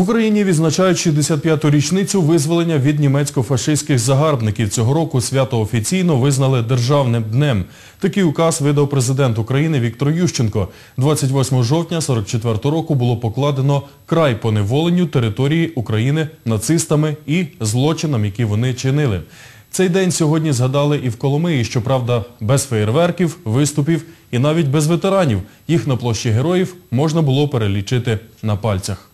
В Україні відзначають 65-ту річницю визволення від німецько-фашистських загарбників. Цього року свято офіційно визнали державним днем. Такий указ видав президент України Віктор Ющенко. 28 жовтня 44-го року було покладено край поневоленню території України нацистами і злочинам, які вони чинили. Цей день сьогодні згадали і в Коломиї, щоправда, без феєрверків, виступів і навіть без ветеранів. Їх на площі героїв можна було перелічити на пальцях.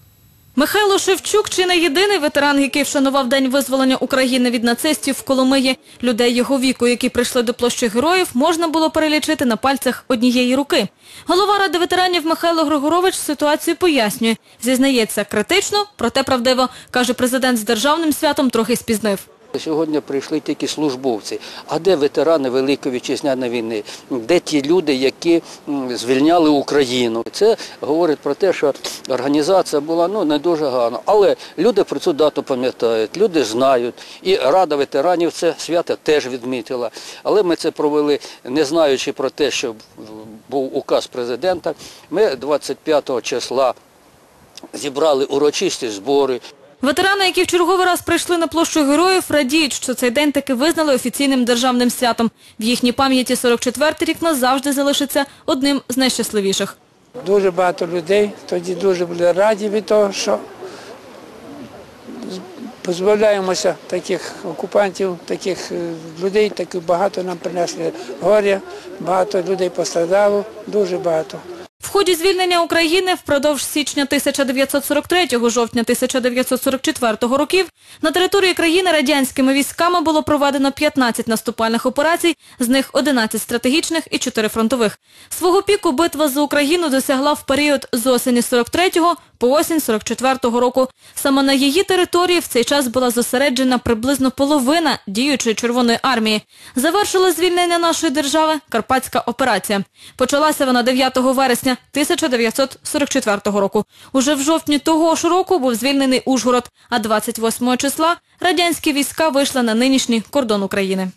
Михайло Шевчук чи не єдиний ветеран, який вшанував День визволення України від нацистів в Коломиї. Людей його віку, які прийшли до площі героїв, можна було перелічити на пальцях однієї руки. Голова Ради ветеранів Михайло Григорович ситуацію пояснює. Зізнається, критично, проте правдиво. Каже, президент з державним святом трохи спізнив. Сьогодні прийшли тільки службовці. А де ветерани Великої вітчизняної війни? Де ті люди, які звільняли Україну? Це говорить про те, що організація була ну, не дуже гарна. Але люди про цю дату пам'ятають, люди знають. І Рада ветеранів це свято теж відмітила. Але ми це провели, не знаючи про те, що був указ президента. Ми 25 числа зібрали урочисті збори. Ветерани, які в черговий раз прийшли на площу героїв, радіють, що цей день таки визнали офіційним державним святом. В їхній пам'яті 44-й рік назавжди залишиться одним з найщасливіших. Дуже багато людей тоді дуже були раді від того, що позбавляємося таких окупантів, таких е, людей, таких багато нам принесли горя, багато людей пострадало, дуже багато. В ході звільнення України впродовж січня 1943 жовтня 1944 років на території країни радянськими військами було проведено 15 наступальних операцій, з них 11 стратегічних і 4 фронтових. Свого піку битва за Україну досягла в період з осені 43-го по осінь 44-го року. Саме на її території в цей час була зосереджена приблизно половина діючої Червоної армії. Завершила звільнення нашої держави Карпатська операція. Почалася вона 9 вересня 1944 року. Уже в жовтні того ж року був звільнений Ужгород, а 28 числа радянські війська вийшли на нинішній кордон України.